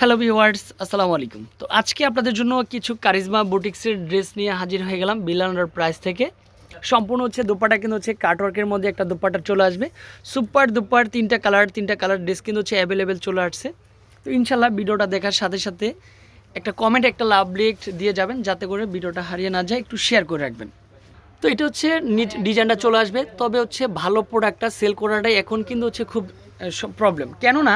Hello viewers আসসালামু আলাইকুম তো আজকে আপনাদের জন্য কিছু কারিজমা বুটিক্সের ড্রেস নিয়ে হাজির হয়ে গেলাম বিলানোর প্রাইস থেকে। সম্পূর্ণ হচ্ছে দুপাটা, কিন্তু হচ্ছে কাটওয়ার্কের মধ্যে একটা দুপাটা চলে আসবে। সুপার দুপার তিনটা কালার তিনটা কালার ড্রেস কিন্তু হচ্ছে অ্যাভেলেবেল চলে আসছে। তো ইনশাল্লাহ ভিডিওটা দেখার সাথে সাথে একটা কমেন্ট একটা লাভ লিখ দিয়ে যাবেন, যাতে করে ভিডিওটা হারিয়ে না যায়। একটু শেয়ার করে রাখবেন। তো এটা হচ্ছে ডিজাইনটা চলে আসবে। তবে হচ্ছে ভালো প্রোডাক্টটা সেল করাটাই এখন কিন্তু হচ্ছে খুব প্রবলেম কেননা,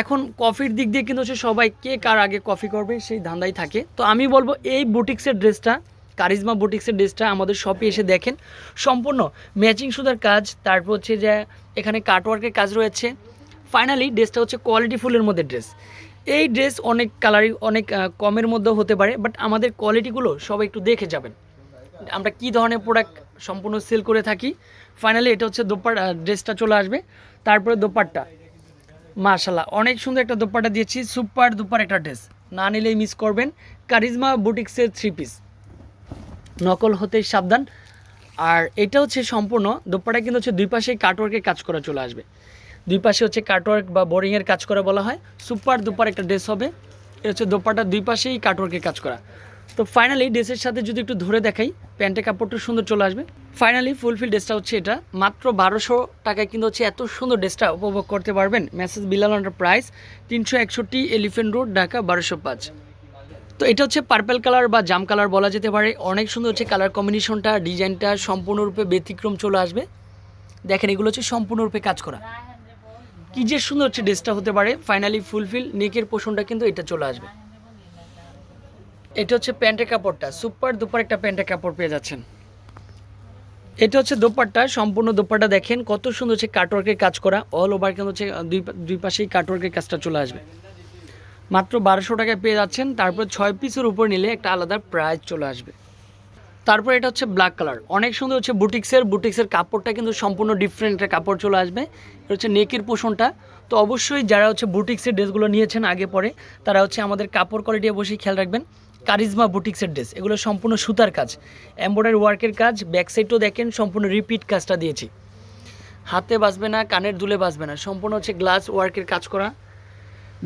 এখন কফির দিক দিয়ে কিন্তু হচ্ছে সবাই কে কার আগে কফি করবে, সেই ধান্দাই থাকে। তো আমি বলব, এই বুটিক্সের ড্রেসটা কারিজমা বুটিক্সের ড্রেসটা আমাদের শপে এসে দেখেন। সম্পূর্ণ ম্যাচিং সুতার কাজ, তারপর হচ্ছে যে এখানে কাটওয়ার্কের কাজ রয়েছে। ফাইনালি ড্রেসটা হচ্ছে কোয়ালিটি ফুলের মধ্যে ড্রেস এই ড্রেস অনেক কালারই অনেক কমের মধ্যেও হতে পারে বাট আমাদের কোয়ালিটিগুলো সবাই একটু দেখে যাবেন। আমরা কি ধরনের প্রোডাক্ট সম্পূর্ণ সেল করে থাকি? ফাইনালি এটা হচ্ছে দোপার ড্রেসটা চলে আসবে। তারপরে দোপারটা মাশাল্লাহ অনেক সুন্দর একটা দোপাট্টা দিয়েছি। সুপার দুপার একটা ড্রেস না নিলেই মিস করবেন। কারিজমা বুটিক্সের থ্রি পিস নকল হতে সাবধান। আর এটা হচ্ছে সম্পূর্ণ দোপাটা কিন্তু হচ্ছে দুই পাশেই কাটওয়ার্কের কাজ করা চলে আসবে। দুই পাশে হচ্ছে কাটওয়ার্ক বা বোরিংয়ের কাজ করা বলা হয়। সুপার দুপার একটা ড্রেস হবে। এটা হচ্ছে দোপাটা দুই পাশেই কাটওয়ার্কের কাজ করা। তো ফাইনালি ড্রেসের সাথে যদি একটু ধরে দেখাই প্যান্টের কাপড়টা সুন্দর চলে আসবে। ফাইনালি ফুলফিল ড্রেসটা হচ্ছে এটা। মাত্র বারোশো টাকায় কিন্তু হচ্ছে এত সুন্দর ড্রেসটা উপভোগ করতে পারবেন। মেসেজ বিলালান্ডার প্রাইস তিনশো একষট্টি এলিফেন্ট রোড ঢাকা বারোশো পাঁচ। তো এটা হচ্ছে পার্পেল কালার বা জাম কালার বলা যেতে পারে। অনেক সুন্দর হচ্ছে কালার কম্বিনেশনটা ডিজাইনটা সম্পূর্ণরূপে ব্যতিক্রম চলে আসবে। দেখেন, এগুলো হচ্ছে সম্পূর্ণরূপে কাজ করা। কী যে সুন্দর হচ্ছে ড্রেসটা হতে পারে। ফাইনালি ফুলফিল নেকের পোষণটা কিন্তু এটা চলে আসবে। এটা হচ্ছে প্যান্টের কাপড়টা। সুপার দুপার একটা প্যান্টের কাপড় পেয়ে যাচ্ছেন। এটা হচ্ছে দোপাট্টা, সম্পূর্ণ দোপাট্টা দেখেন, কত সুন্দর হচ্ছে কাটওয়ার্কের কাজ করা। অল ওভার কিন্তু হচ্ছে দুই দুই পাশেই কাটওয়ার্কের কাজটা চলে আসবে। মাত্র বারোশো টাকায় পেয়ে যাচ্ছেন, তারপর ছয় পিসের উপর নিলে একটা আলাদা প্রাইস চলে আসবে। তারপর এটা হচ্ছে ব্ল্যাক কালার অনেক সুন্দর হচ্ছে বুটিক্সের বুটিক্সের কাপড়টা কিন্তু সম্পূর্ণ ডিফারেন্ট একটা কাপড় চলে আসবে। এটা হচ্ছে নেকের পোষণটা। তো অবশ্যই যারা হচ্ছে বুটিক্সের ড্রেসগুলো নিয়েছেন আগে পরে, তারা হচ্ছে আমাদের কাপড় কোয়ালিটি অবশ্যই খেয়াল রাখবেন। কারিজমা বুটিক্সের ড্রেস। এগুলো সম্পূর্ণ সুতার কাজ। এম্ব্রয়ডারি ওয়ার্কের কাজ, ব্যাক সাইডও দেখেন, সম্পূর্ণ রিপিট কাজটা দিয়েছি। হাতে বাঁচবে না, কানের দুলে বাঁচবে না। সম্পূর্ণ হচ্ছে গ্লাস ওয়ার্কের কাজ করা।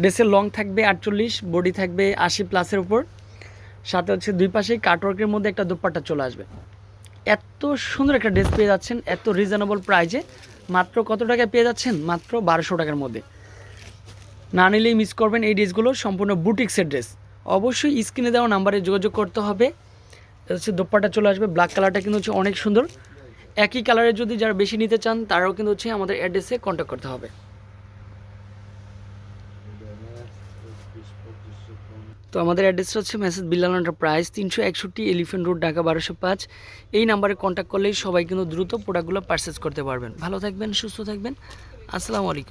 ড্রেসের লং থাকবে আটচল্লিশ, বডি থাকবে আশি প্লাসের উপর। সাথে হচ্ছে দুই পাশেই কাটওয়ার্কের মধ্যে একটা দুপাট্টা চলে আসবে। এত সুন্দর একটা ড্রেস পেয়ে যাচ্ছেন, এত রিজনেবল প্রাইজে। মাত্র কত টাকায় পেয়ে যাচ্ছেন? মাত্র বারোশো টাকার মধ্যে। না নিলেই মিস করবেন এই ড্রেসগুলো, সম্পূর্ণ বুটিক্সের ড্রেস। অবশ্যই স্ক্রিনে দেওয়া নাম্বারে যোগাযোগ করতে হবে। হচ্ছে দোপাট্টা চলে আসবে ব্ল্যাক কালারটা কিন্তু হচ্ছে অনেক সুন্দর। একই কালারের যদি যারা বেশি নিতে চান, তারাও কিন্তু হচ্ছে আমাদের অ্যাড্রেসে কন্ট্যাক্ট করতে হবে। তো আমাদের অ্যাড্রেসটা হচ্ছে মেসেজ বিল্লাল প্রাইস, তিনশো একষট্টি এলিফেন্ট রোড, ঢাকা বারোশো পাঁচ। এই নাম্বারে কন্ট্যাক্ট করলেই সবাই কিন্তু দ্রুত প্রোডাক্টগুলো পারচেস করতে পারবেন। ভালো থাকবেন, সুস্থ থাকবেন। আসসালামু আলাইকুম।